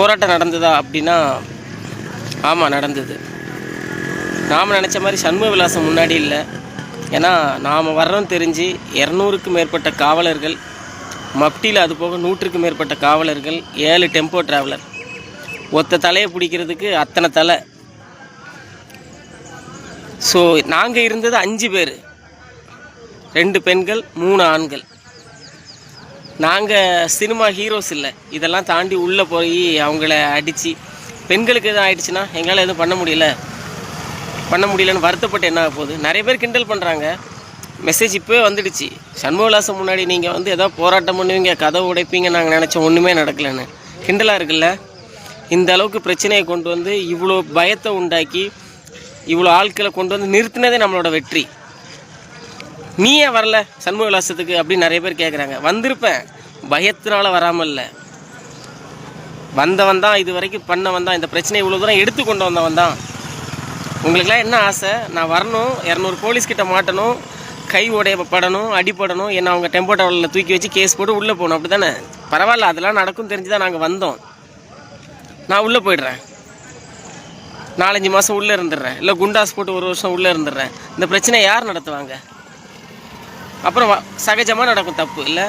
போராட்டம் நடந்ததா அப்படின்னா ஆமாம் நடந்தது. நாம் நினச்ச மாதிரி சண்முக விலாசம் முன்னாடி இல்லை. ஏன்னா நாம் வர்றோம் தெரிஞ்சு இரநூறுக்கும் மேற்பட்ட காவலர்கள் மப்டியில் அது போக நூற்றுக்கும் மேற்பட்ட காவலர்கள் ஏழு டெம்போ டிராவலர். ஒத்த தலையை பிடிக்கிறதுக்கு அத்தனை தலை. ஸோ நாங்கள் இருந்தது அஞ்சு பேர். ரெண்டு பெண்கள் மூணு ஆண்கள். நாங்கள் சினிமா ஹீரோஸ் இல்லை. இதெல்லாம் தாண்டி உள்ளே போய் அவங்கள அடித்து பெண்களுக்கு எதுவும் ஆயிடுச்சுன்னா எங்களால் எதுவும் பண்ண முடியல. பண்ண முடியலன்னு வருத்தப்பட்டு என்ன ஆக போகுது? நிறைய பேர் கிண்டல் பண்ணுறாங்க மெசேஜ் இப்போவே வந்துடுச்சு. சண்முகலாசம் முன்னாடி நீங்கள் வந்து ஏதோ போராட்டம் பண்ணுவீங்க கதை உடைப்பீங்க நாங்கள் நினச்சோம் ஒன்றுமே நடக்கலைன்னு. கிண்டலாக இருக்குல்ல? இந்த அளவுக்கு பிரச்சனையை கொண்டு வந்து இவ்வளோ பயத்தை உண்டாக்கி இவ்வளோ ஆட்களை கொண்டு வந்து நிறுத்தினதே நம்மளோட வெற்றி. நீ ஏன் வரல சண்முக விலாசத்துக்கு அப்படின்னு நிறைய பேர் கேட்குறாங்க வந்திருப்பேன். பயத்தினால வராமல் இல்லை வந்தவன் தான் இது வரைக்கும் பண்ணவன் தான் இந்த பிரச்சனையை இவ்வளோ தூரம் எடுத்து கொண்டு வந்தவன் தான். உங்களுக்குலாம் என்ன ஆசை? நான் வரணும் இரநூறு போலீஸ்கிட்ட மாட்டணும் கை உடையப்படணும் அடிப்படணும் என்ன அவங்க டெம்போ டவலில் தூக்கி வச்சு கேஸ் போட்டு உள்ளே போகணும். அப்படி தானே பரவாயில்ல அதெல்லாம் நடக்கும் தெரிஞ்சு தான் நாங்கள் வந்தோம். நான் உள்ளே போயிடுறேன். நாலஞ்சு மாதம் உள்ளே இருந்துடுறேன். இல்லை குண்டாஸ் போட்டு ஒரு வருஷம் உள்ளே இருந்துடுறேன். இந்த பிரச்சனை யார் நடத்துவாங்க? அப்புறம் சகஜமாக நடக்கும் தப்பு இல்லை?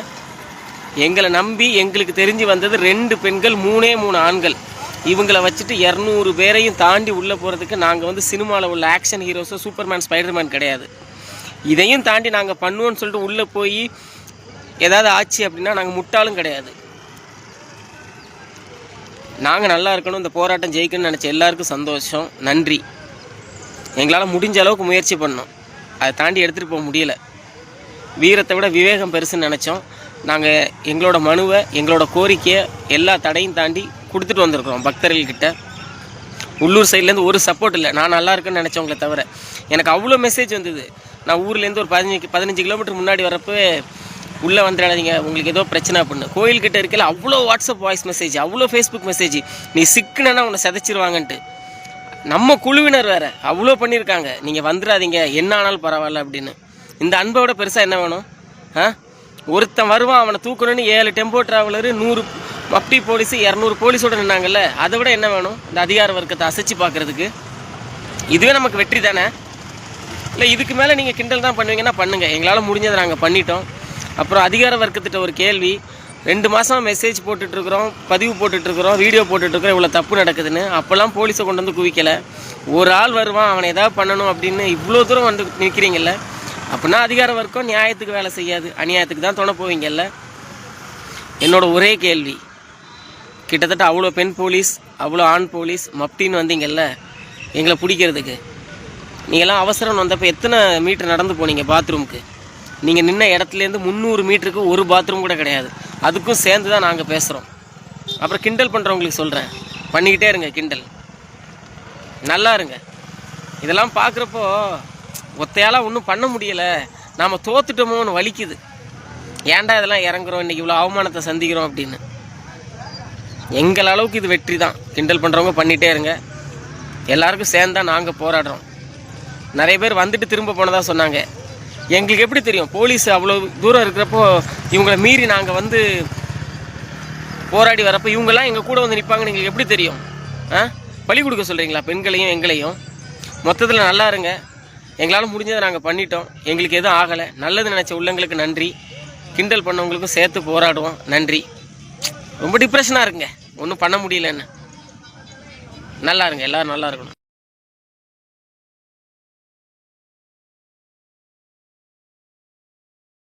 எங்களை நம்பி எங்களுக்கு தெரிஞ்சு வந்தது ரெண்டு பெண்கள் மூணே மூணு ஆண்கள். இவங்களை வச்சுட்டு இரநூறு பேரையும் தாண்டி உள்ளே போகிறதுக்கு நாங்கள் வந்து சினிமாவில் உள்ள ஆக்ஷன் ஹீரோஸோ சூப்பர்மேன் ஸ்பைடர்மேன் கிடையாது. இதையும் தாண்டி நாங்கள் பண்ணுவோன்னு சொல்லிட்டு உள்ளே போய் ஏதாவது ஆச்சு அப்படின்னா நாங்கள் முட்டாளும் கிடையாது. நாங்கள் நல்லா இருக்கணும் இந்த போராட்டம் ஜெயிக்கணும்னு நினச்ச எல்லாருக்கும் சந்தோஷம் நன்றி. எங்களால் முடிஞ்ச அளவுக்கு முயற்சி பண்ணோம். அதை தாண்டி எடுத்துகிட்டு போக முடியலை. வீரத்தை விட விவேகம் பெருசுன்னு நினச்சோம். நாங்கள் எங்களோட மனுவை எங்களோட கோரிக்கையை எல்லா தடையும் தாண்டி கொடுத்துட்டு வந்திருக்கிறோம் பக்தர்கள்கிட்ட உள்ளூர் சைட்லேருந்து ஒரு சப்போர்ட் இல்லை. நான் நல்லா இருக்குன்னு நினச்சவங்கள தவிர. எனக்கு அவ்வளோ மெசேஜ் வந்தது. நான் ஊர்லேருந்து ஒரு பதினஞ்சு பதினஞ்சு கிலோமீட்டர் முன்னாடி வரப்போ உள்ளே வந்துடாதீங்க. உங்களுக்கு ஏதோ பிரச்சனை அப்படின்னு. கோயில்கிட்ட இருக்கல அவ்வளோ வாட்ஸ்அப் வாய்ஸ் மெசேஜ் அவ்வளோ ஃபேஸ்புக் மெசேஜ் நீ சிக்குனா உன்னை சிதைச்சிருவாங்கன்ட்டு. நம்ம குழுவினர் வேறு. அவ்வளோ பண்ணியிருக்காங்க. நீங்கள் வந்துடாதீங்க. என்ன ஆனாலும் பரவாயில்ல அப்படின்னு. இந்த அன்போட பெருசாக என்ன வேணும்? ஆ? ஒருத்தன் வருவான் அவனை தூக்கணும்னு ஏழு டெம்போ டிராவலரு நூறு மப்டி போலீஸு இரநூறு போலீஸோட நின்னாங்கல்ல அதை விட என்ன வேணும்? இந்த அதிகார வர்க்கத்தை அசைச்சு பார்க்கறதுக்கு. இதுவே நமக்கு வெற்றி தானே? இல்லை இதுக்கு மேலே நீங்கள் கிண்டல் தான் பண்ணுவீங்கன்னா பண்ணுங்கள் எங்களால் முடிஞ்சதை நாங்கள் பண்ணிட்டோம். அப்புறம் அதிகார வர்க்கத்திட்ட ஒரு கேள்வி. ரெண்டு மாதம் மெசேஜ் போட்டுட்ருக்குறோம் பதிவு போட்டுட்ருக்குறோம் வீடியோ போட்டுட்ருக்குறோம் இவ்வளோ தப்பு நடக்குதுன்னு. அப்போல்லாம் போலீஸை கொண்டு வந்து குவிக்கலை. ஒரு ஆள் வருவான் அவனை ஏதாவது பண்ணணும் அப்படின்னு இவ்வளோ தூரம் வந்து நிற்கிறீங்கல்ல அப்படின்னா அதிகார வர்க்கம் நியாயத்துக்கு வேலை செய்யாது. அநியாயத்துக்கு தான் துணை போவீங்கல்ல? என்னோட ஒரே கேள்வி. கிட்டத்தட்ட அவ்வளோ பெண் போலீஸ் அவ்வளோ ஆண் போலீஸ் மப்டின்னு வந்தீங்கல்ல? எங்களை பிடிக்கிறதுக்கு. நீங்கள்லாம் அவசரம் வந்தப்போ எத்தனை மீட்டர் நடந்து போனீங்க பாத்ரூமுக்கு? நீங்கள் நின்ன இடத்துலேருந்து முந்நூறு மீட்டருக்கு ஒரு பாத்ரூம் கூட கிடையாது. அதுக்கும் சேர்ந்து தான் நாங்கள் பேசுகிறோம் அப்புறம் கிண்டல் பண்ணுறவங்களுக்கு சொல்கிறேன் பண்ணிக்கிட்டே இருங்க கிண்டல். நல்லா இருங்க. இதெல்லாம் பார்க்குறப்போ ஒத்தையால் ஒன்றும் பண்ண முடியலை. நாம் தோத்துட்டோமோன்னு வலிக்குது. ஏன்டா இதெல்லாம் இறங்குறோம்? இன்றைக்கி இவ்வளோ அவமானத்தை சந்திக்கிறோம் அப்படின்னு. எங்கள் அளவுக்கு இது வெற்றி தான். கிண்டல் பண்ணுறவங்க பண்ணிகிட்டே இருங்க. எல்லாருக்கும் சேர்ந்து தான் நாங்கள் போராடுறோம். நிறைய பேர் வந்துட்டு திரும்ப போனதாக சொன்னாங்க. எங்களுக்கு எப்படி தெரியும்? போலீஸ் அவ்வளோ தூரம் இருக்கிறப்போ இவங்களை மீறி நாங்கள் வந்து போராடி வரப்போ இவங்கெல்லாம் எங்கள் கூட வந்து நிற்பாங்கன்னு எங்களுக்கு எப்படி தெரியும்? ஆ? பழி கொடுக்க சொல்கிறீங்களா பெண்களையும் எங்களையும். மொத்தத்தில் நல்லா இருங்க. எங்களால் முடிஞ்சதை நாங்கள் பண்ணிட்டோம். எங்களுக்கு எதுவும் ஆகலை. நல்லது நினச்ச உள்ளங்களுக்கு நன்றி. கிண்டல் பண்ணவங்களுக்கும் சேர்த்து போராடுவோம். நன்றி. ரொம்ப டிப்ரெஷனாக இருக்குங்க ஒன்றும் பண்ண முடியலன்னு. நல்லா இருங்க. எல்லோரும் நல்லா இருக்கணும்.